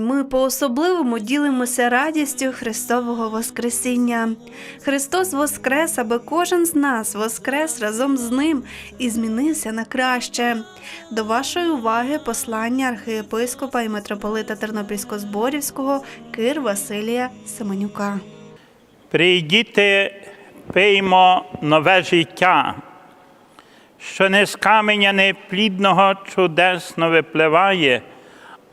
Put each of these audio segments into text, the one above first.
Великдень ми по-особливому ділимося радістю Христового Воскресіння. Христос воскрес, аби кожен з нас воскрес разом з ним і змінився на краще. До вашої уваги послання архієпископа і митрополита Тернопільсько-Зборівського Кир Василія Семенюка. Прийдіте, пиймо нове життя, що не з каменя неплідного чудесно випливає,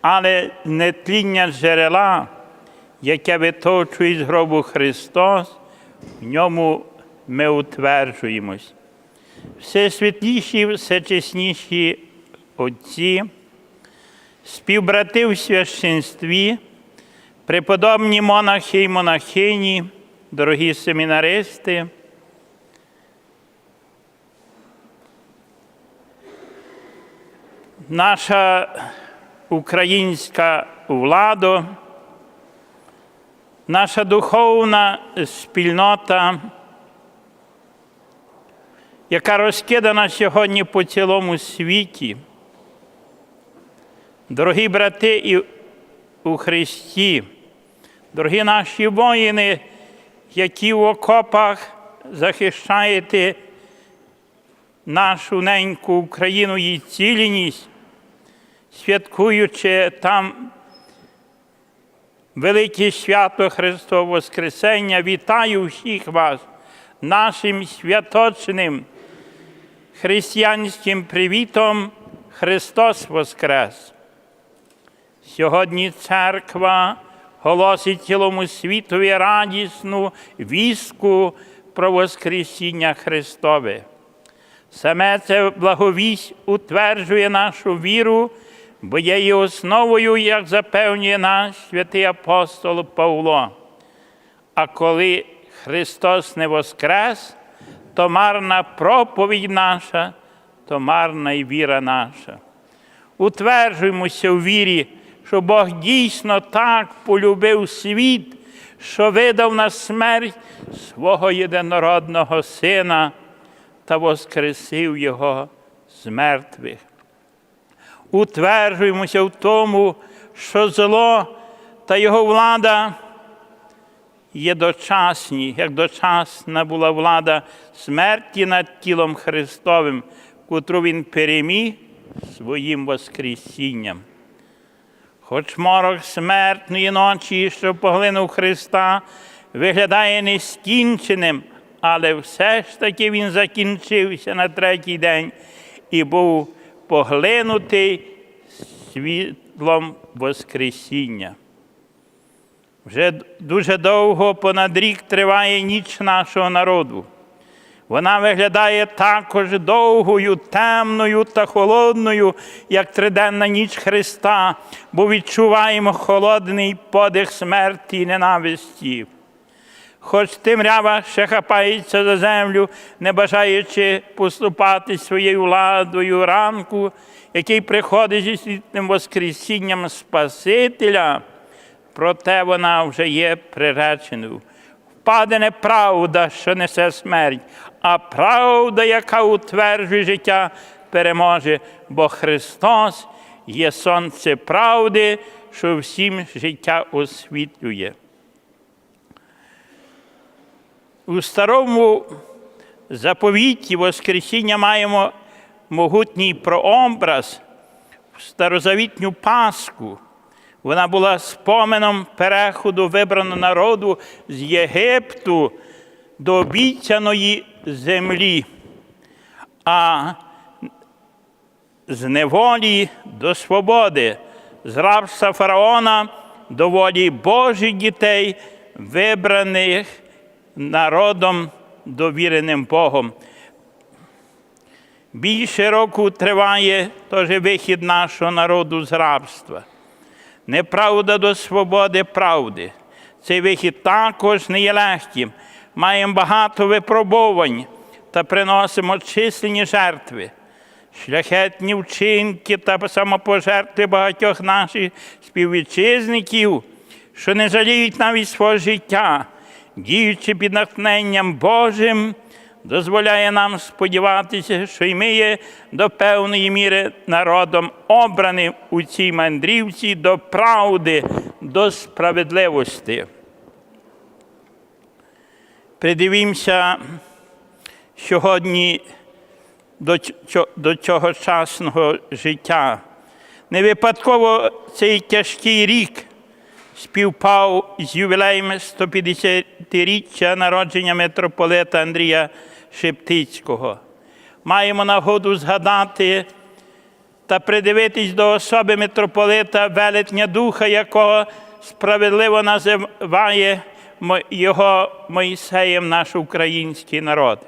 але не тління джерела, яке виточує з гробу Христос, в ньому ми утверджуємось. Все світліші, все чесніші отці, співбрати в священстві, преподобні монахи і монахині, дорогі семінаристи, наша українська влада, наша духовна спільнота, яка розкидана сьогодні по цілому світі. Дорогі брати і у Христі, дорогі наші воїни, які в окопах захищаєте нашу неньку Україну її цілісність, святкуючи там велике свято Христового Воскресення, вітаю всіх вас нашим святочним християнським привітом Христос Воскрес! Сьогодні церква голосить цілому світові радісну вістку про Воскресіння Христове. Саме це благовість утверджує нашу віру, бо є її основою, як запевнює наш святий апостол Павло. А коли Христос не воскрес, то марна проповідь наша, то марна й віра наша. Утверджуємося в вірі, що Бог дійсно так полюбив світ, що видав на смерть свого єдинородного Сина та воскресив Його з мертвих. Утверджуємося в тому, що зло та його влада є дочасні, як дочасна була влада смерті над тілом Христовим, котру Він переміг своїм Воскресінням. Хоч морок смертної ночі, що поглинув Христа, виглядає нескінченим, але все ж таки Він закінчився на третій день і був поглинутий світлом Воскресіння. Вже дуже довго понад рік триває ніч нашого народу. Вона виглядає також довгою, темною та холодною, як триденна ніч Христа, бо відчуваємо холодний подих смерті і ненависті. Хоч темрява ще хапається за землю, не бажаючи поступати своєю владою ранку, який приходить зі світлим Воскресінням Спасителя, проте вона вже є приреченою. Впаде не правда, що несе смерть, а правда, яка утверджує життя, переможе, бо Христос є сонце правди, що всім життя освітлює. У старому заповіті Воскресіння маємо могутній прообраз в старозавітню Пасху. Вона була споменом переходу вибраного народу з Єгипту до обіцяної землі, а з неволі до свободи, з рабства фараона до волі Божих дітей, вибраних народом, довіреним Богом. Більше року триває теж вихід нашого народу з рабства. Неправда до свободи правди. Цей вихід також не є легким. Маємо багато випробувань та приносимо численні жертви. Шляхетні вчинки та самопожертви багатьох наших співвітчизників, що не жаліють навіть свого життя, діючи під натхненням Божим, дозволяє нам сподіватися, що й ми є до певної міри народом обраним у цій мандрівці до правди, до справедливості. Придивімося сьогодні до, цьо- до цьогочасного життя. Не випадково цей тяжкий рік співпав з ювілеєм 150-річчя народження митрополита Андрія Шептицького. Маємо нагоду згадати та придивитись до особи митрополита велетня духа, якого справедливо називає його Моїсеєм наш український народ.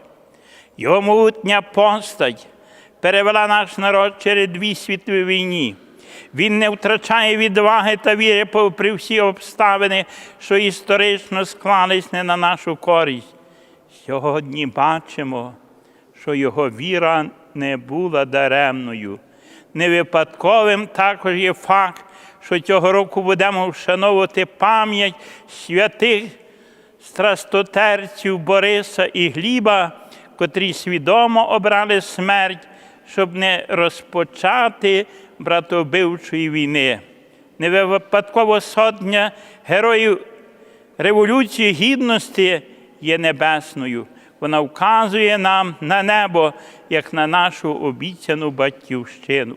Його могутня постать перевела наш народ через дві світові війні. Він не втрачає відваги та віри попри всі обставини, що історично склались не на нашу користь. Сьогодні бачимо, що його віра не була даремною. Невипадковим також є факт, що цього року будемо вшановувати пам'ять святих страстотерців Бориса і Гліба, котрі свідомо обрали смерть, щоб не розпочати братовбивчої війни. Не випадково сотня героїв Революції Гідності є небесною. Вона вказує нам на небо, як на нашу обіцяну батьківщину.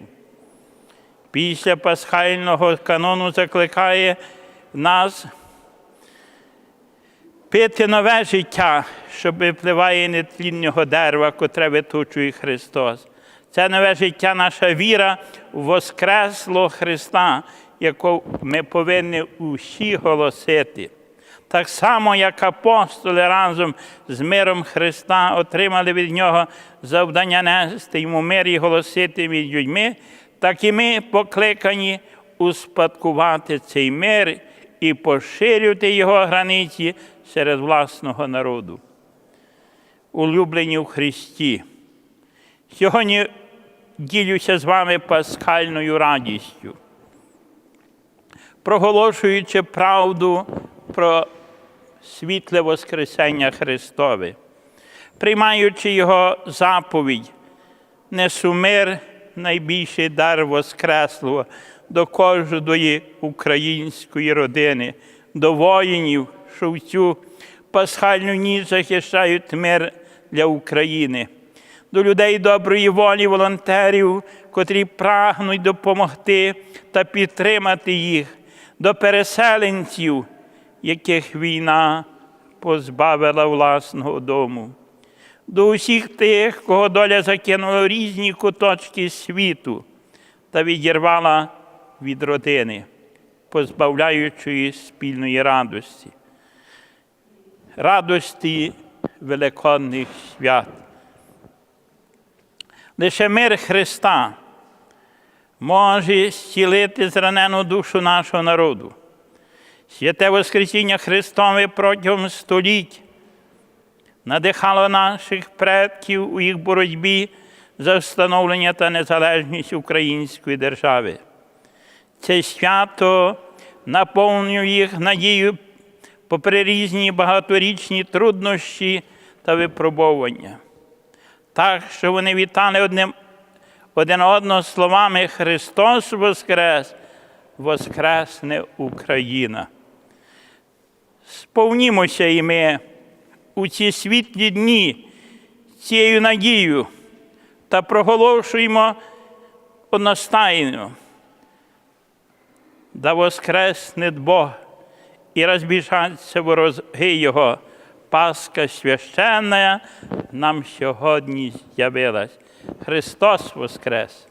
Після пасхального канону закликає нас пити нове життя, що випливає нетлінного дерева, котре виточує Христос. Це нове життя, наша віра в Воскресло Христа, яку ми повинні усі голосити. Так само, як апостоли разом з миром Христа отримали від Нього завдання нести йому мир і голосити між людьми, так і ми покликані успадкувати цей мир і поширювати його границі серед власного народу. Улюблені в Христі. Сьогодні ділюся з вами пасхальною радістю, проголошуючи правду про світле Воскресення Христове, приймаючи Його заповідь, несу мир, найбільший дар Воскреслого до кожної української родини, до воїнів, що в цю пасхальну ніч захищають мир для України, до людей доброї волі, волонтерів, котрі прагнуть допомогти та підтримати їх, до переселенців, яких війна позбавила власного дому, до усіх тих, кого доля закинула в різні куточки світу та відірвала від родини, позбавляючи спільної радості, радості великодних свят. Лише мир Христа може зцілити зранену душу нашого народу. Святе Воскресіння Христове протягом століть надихало наших предків у їх боротьбі за встановлення та незалежність української держави. Це свято наповнює їх надію попри різні багаторічні труднощі та випробовування. Так, що вони вітали одним, один одного словами Христос Воскрес, Воскресне Україна. Сповнімося і ми у ці світлі дні цією надією та проголошуємо одностайно. Да воскресне Бог і розбіжаться ворожги Його. Пасха священна нам сьогодні з'явилась. Христос Воскрес!